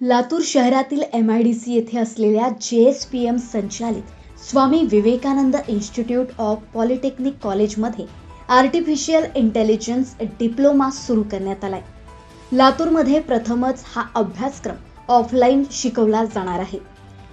लातूर शहरातील M I D C येथे असलेल्या जे एस पी एम संचालित Swami Vivekanand Institute of Polytechnic कॉलेजमध्ये आर्टिफिशियल इंटेलिजन्स डिप्लोमा सुरू करण्यात आलाय. लातूरमध्ये प्रथमच हा अभ्यासक्रम ऑफलाईन शिकवला जाणार आहे.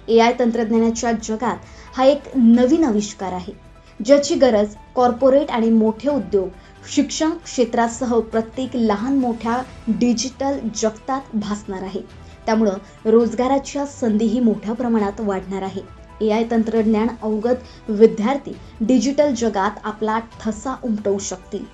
ए आय तंत्रज्ञानाच्या जगात हा एक नवीन आविष्कार आहे ज्याची गरज कॉर्पोरेट आणि मोठे उद्योग शिक्षण क्षेत्रासह प्रत्येक लहान मोठ्या डिजिटल जगतात भासणार आहे. त्यामुळं रोजगाराच्या संधीही मोठ्या प्रमाणात वाढणार आहे. ए आय तंत्रज्ञान अवगत विद्यार्थी डिजिटल जगात आपला ठसा उमटवू शकतील.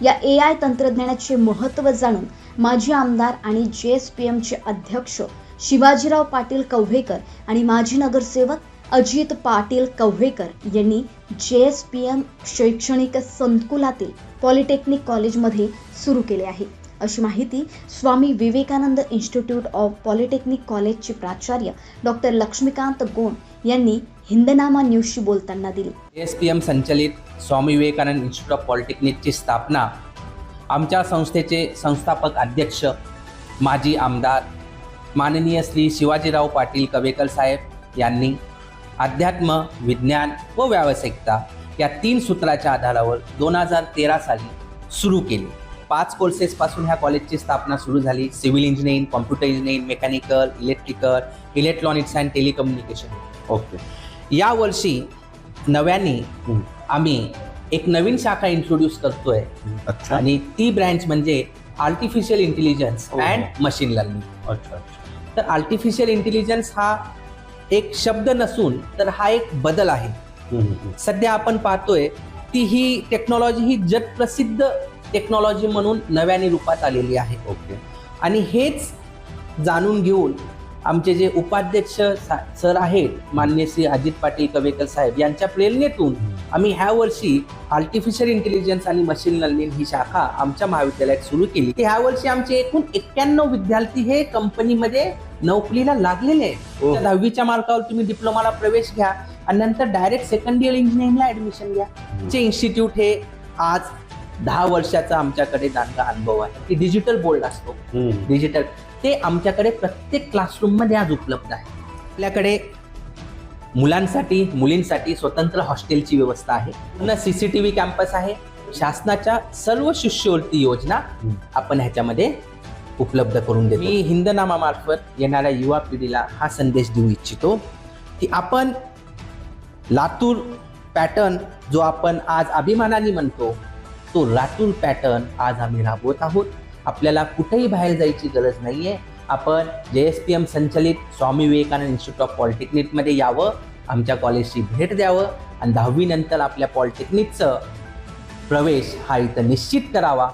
या ए आय तंत्रज्ञानाचे महत्त्व जाणून माजी आमदार आणि जे एस पी एमचे अध्यक्ष शिवाजीराव पाटील कव्हेकर आणि माजी नगरसेवक अजित पाटील कव्हेकर यांनी जे एस पी एम शैक्षणिक संकुलातील पॉलिटेक्निक कॉलेजमध्ये सुरू केले आहे. अशी माहिती Swami Vivekanand Institute of Polytechnic कॉलेजचे प्राचार्य डॉक्टर लक्ष्मीकांत गोंड यांनी हिंदनामा न्यूजशी बोलताना दिली. एस पी एम संचलित स्वामी विवेकानंद इन्स्टिट्यूट ऑफ पॉलिटेक्निकची स्थापना आमच्या संस्थेचे संस्थापक अध्यक्ष माजी आमदार माननीय श्री शिवाजीराव पाटील कवेकर साहेब यांनी अध्यात्म विज्ञान व व्यावसायिकता या तीन सूत्राच्या आधारावर दोन हजार तेरा साली सुरू केली. पाच कोर्सेसपासून ह्या कॉलेजची स्थापना सुरू झाली. Civil engineering computer engineering mechanical electrical electronics and telecommunication okay यावर्षी नव्याने हम्म. आम्ही एक नवीन शाखा इंट्रोड्यूस करतोय. अच्छा. आणि ती ब्रँच म्हणजे artificial intelligence. And machine learning अच्छा तर आर्टिफिशियल इंटेलिजन्स हा एक शब्द नसून तर हा एक बदल आहे. सध्या आपण पाहतोय ती ही टेक्नॉलॉजी ही जगप्रसिद्ध टेक्नॉलॉजी म्हणून नव्याने रूपात आलेली आहे. ओके. आणि हेच जाणून घेऊन आमचे जे उपाध्यक्ष सर आहेत मान्य श्री अजित पाटील कवेकर साहेब यांच्या प्रेरणेतून आम्ही ह्या वर्षी आर्टिफिशियल इंटेलिजन्स आणि मशीन लर्निंग ही शाखा आमच्या महाविद्यालयात सुरू केली. ह्या वर्षी आमचे एकूण एक्क्याण्णव विद्यार्थी हे कंपनीमध्ये नोकरीला लागलेले आहेत. दहावीच्या मार्कावर तुम्ही डिप्लोमाला प्रवेश घ्या आणि नंतर डायरेक्ट सेकंड इयर इंजिनिअरिंगला ऍडमिशन घ्या. चे इन्स्टिट्यूट हे आज दहा वर्षाचा आमच्याकडे दांडगा अनुभव आहे. की डिजिटल बोर्ड असतो. डिजिटल ते आमच्याकडे प्रत्येक क्लासरूममध्ये आज उपलब्ध आहे. आपल्याकडे मुलांसाठी मुलींसाठी स्वतंत्र हॉस्टेलची व्यवस्था आहे. पुन्हा सीसीटीव्ही कॅम्पस आहे. शासनाच्या सर्व शिष्यवृत्ती योजना. आपण ह्याच्यामध्ये उपलब्ध करून देतो. मी हिंदनामामार्फत येणाऱ्या युवा पिढीला हा संदेश देऊ इच्छितो की आपण लातूर पॅटर्न जो आपण आज अभिमानाने म्हणतो तो लातूर पॅटर्न आज आम्ही राबवत आहोत. आपल्याला कुठेही बाहेर जायची गरज नाही आहे आपण जे एस पी एम संचलित स्वामी विवेकानंद इन्स्टिट्यूट ऑफ पॉलिटेक्निकमध्ये यावं आमच्या कॉलेजची भेट द्यावं आणि दहावीनंतर आपल्या पॉलिटेक्निकचं प्रवेश हा इथं निश्चित करावा.